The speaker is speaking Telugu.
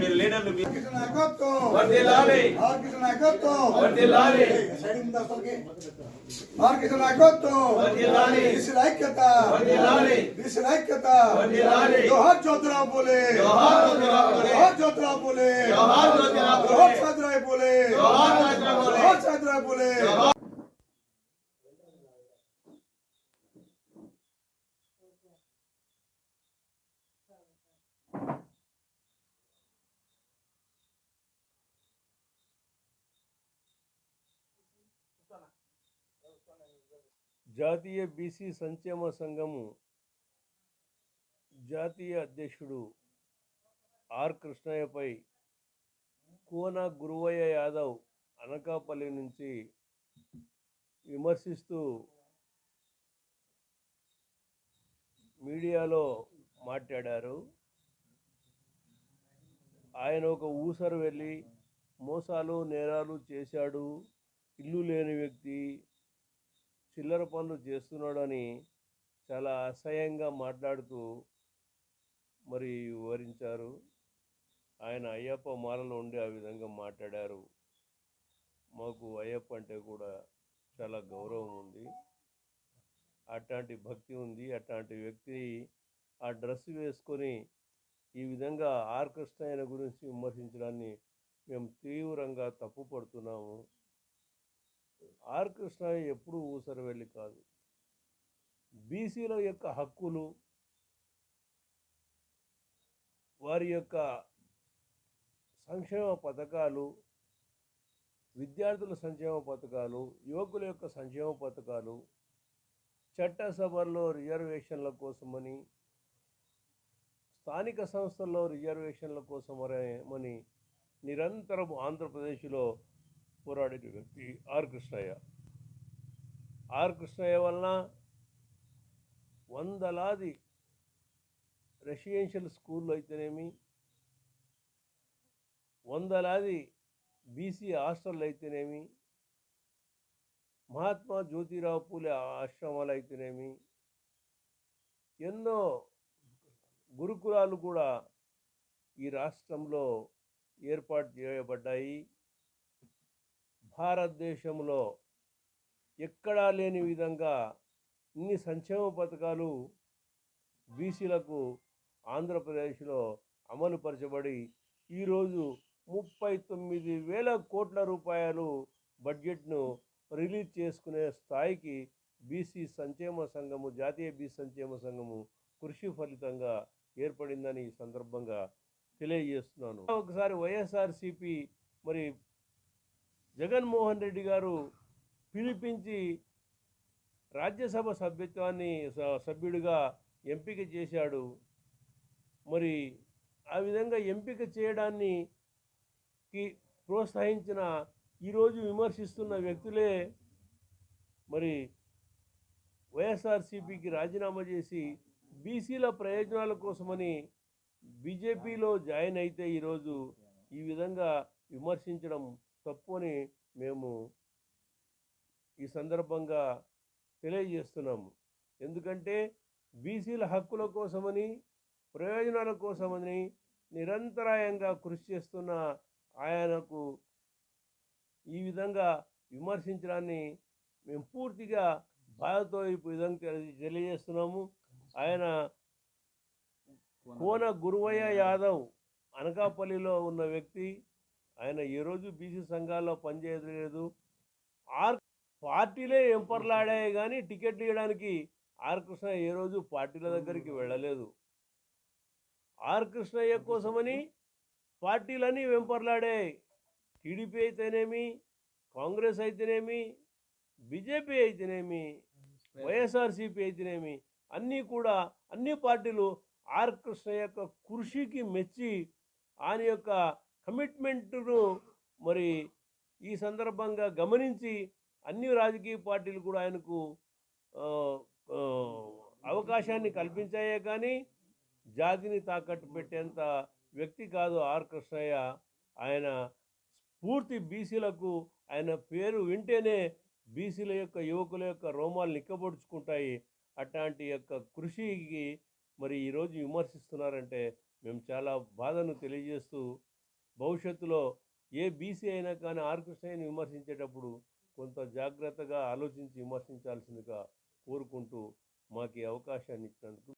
మీరు లీడర్లు మీరు. ఆర్కిషన్ నాయకత్వం వర్ధిల్లాలి. ఆర్కిషన్ నాయకత్వం వర్ధిల్లాలి. సైడ్ ఉంది అసలుకి. ఆర్కిషన్ నాయకత్వం వర్ధిల్లాలి. బీసీల ఐక్యత వర్ధిల్లాలి. బీసీల ఐక్యత వర్ధిల్లాలి. జోహార్ జ్యోతిరావు పూలే జోహార్ జ్యోతిరావు పూలే. జోహార్ జ్యోతిరావు పూలే జోహార్ జ్యోతిరావు పూలే. జోహార్ సాయిరావు పూలే జాతీయ బీసీ సంక్షేమ సంఘము జాతీయ అధ్యక్షుడు ఆర్ కృష్ణయ్యపై కోన గురువయ్య యాదవ్ అనకాపల్లి నుంచి విమర్శిస్తూ మీడియాలో మాట్లాడారు. ఆయన ఒక ఊసరు వెళ్ళి మోసాలు నేరాలు చేశాడు. ఇల్లు లేని వ్యక్తి చిల్లర పనులు చేస్తున్నాడని చాలా అసహ్యంగా మాట్లాడుతూ మరి వివరించారు. ఆయన అయ్యప్ప మాలలో ఉండి ఆ విధంగా మాట్లాడారు. మాకు అయ్యప్ప అంటే కూడా చాలా గౌరవం ఉంది. అట్లాంటి భక్తి ఉంది. అట్లాంటి వ్యక్తి ఆ డ్రెస్ వేసుకొని ఈ విధంగా ఆర్ కృష్ణయ్యన గురించి విమర్శించడాన్ని మేము తీవ్రంగా తప్పుపడుతున్నాము. ఆర్ కృష్ణయ్య ఎప్పుడూ ఊసర వెళ్ళి కాదు. బీసీల యొక్క హక్కులు వారి యొక్క సంక్షేమ పథకాలు విద్యార్థుల సంక్షేమ పథకాలు యువకుల యొక్క సంక్షేమ పథకాలు చట్టసభల్లో రిజర్వేషన్ల కోసమని స్థానిక సంస్థల్లో రిజర్వేషన్ల కోసమని నిరంతరం ఆంధ్రప్రదేశ్లో పోరాడిన వ్యక్తి ఆర్ కృష్ణయ్య. ఆర్ కృష్ణయ్య వలన వందలాది రెసిడెన్షియల్ స్కూళ్ళు అయితేనేమి వందలాది బీసీ హాస్టళ్ళు అయితేనేమి మహాత్మా జ్యోతిరావు పూలే ఆశ్రమాలు అయితేనేమి ఎన్నో గురుకులాలు కూడా ఈ రాష్ట్రంలో ఏర్పాటు చేయబడ్డాయి. భారతదేశంలో ఎక్కడా లేని విధంగా ఇన్ని సంక్షేమ పథకాలు బీసీలకు ఆంధ్రప్రదేశ్లో అమలుపరచబడి ఈరోజు ముప్పై తొమ్మిది వేల కోట్ల రూపాయలు బడ్జెట్ను రిలీజ్ చేసుకునే స్థాయికి బీసీ సంక్షేమ సంఘము జాతీయ బీసీ సంక్షేమ సంఘము కృషి ఫలితంగా ఏర్పడిందని ఈ సందర్భంగా తెలియజేస్తున్నాను. ఒకసారి వైఎస్ఆర్సిపి మరి జగన్మోహన్ రెడ్డి గారు పిలిపించి రాజ్యసభ సభ్యత్వాన్ని స- సభ్యుడిగా ఎంపిక చేశాడు. మరి ఆ విధంగా ఎంపిక చేయడాన్ని కి ప్రోత్సహించిన ఈరోజు విమర్శిస్తున్న వ్యక్తులే మరి వైఎస్ఆర్సీపీకి రాజీనామా చేసి బీసీల ప్రయోజనాల కోసమని బీజేపీలో జాయిన్ అయితే ఈరోజు ఈ విధంగా విమర్శించడం తప్పు అని మేము ఈ సందర్భంగా తెలియజేస్తున్నాము. ఎందుకంటే బీసీల హక్కుల కోసమని ప్రయోజనాల కోసమని నిరంతరాయంగా కృషి చేస్తున్న ఆయనకు ఈ విధంగా విమర్శించడాన్ని మేము పూర్తిగా బాధతో ఈ విధంగా తెలి- తెలియజేస్తున్నాము. ఆయన కోన గురువయ్య యాదవ్ అనకాపల్లిలో ఉన్న వ్యక్తి ఆయన ఏ రోజు బీసీ సంఘాల్లో పనిచేయలేదు. ఆర్ పార్టీలే ఎంపర్లాడాయి కానీ టికెట్ ఇవ్వడానికి ఆర్ కృష్ణ ఏ రోజు పార్టీల దగ్గరికి వెళ్ళలేదు. ఆర్ కృష్ణయ్య కోసమని పార్టీలన్నీ వెంపర్లాడాయి టీడీపీ అయితేనేమి కాంగ్రెస్ అయితేనేమి బీజేపీ అయితేనేమి వైఎస్ఆర్సీపీ అయితేనేమి అన్నీ కూడా అన్ని పార్టీలు ఆర్ కృష్ణ యొక్క కృషికి మెచ్చి ఆయన యొక్క కమిట్మెంట్ను మరి ఈ సందర్భంగా గమనించి అన్ని రాజకీయ పార్టీలు కూడా ఆయనకు అవకాశాన్ని కల్పించాయే కానీ జాతిని తాకట్టు పెట్టేంత వ్యక్తి కాదు ఆర్ కృష్ణయ్య. ఆయన పూర్తి బీసీలకు ఆయన పేరు వింటేనే బీసీల యొక్క యువకుల యొక్క రోమాలు నిక్కబొడుచుకుంటాయి. అట్లాంటి యొక్క కృషికి మరి ఈరోజు విమర్శిస్తున్నారంటే మేము చాలా బాధను తెలియజేస్తూ భవిష్యత్తులో ఏ బీసీ అయినా కానీ ఆర్కృష్ణయ్యని విమర్శించేటప్పుడు కొంత జాగ్రత్తగా ఆలోచించి విమర్శించాల్సిందిగా కోరుకుంటూ మాకు అవకాశాన్ని ఇచ్చినందుకు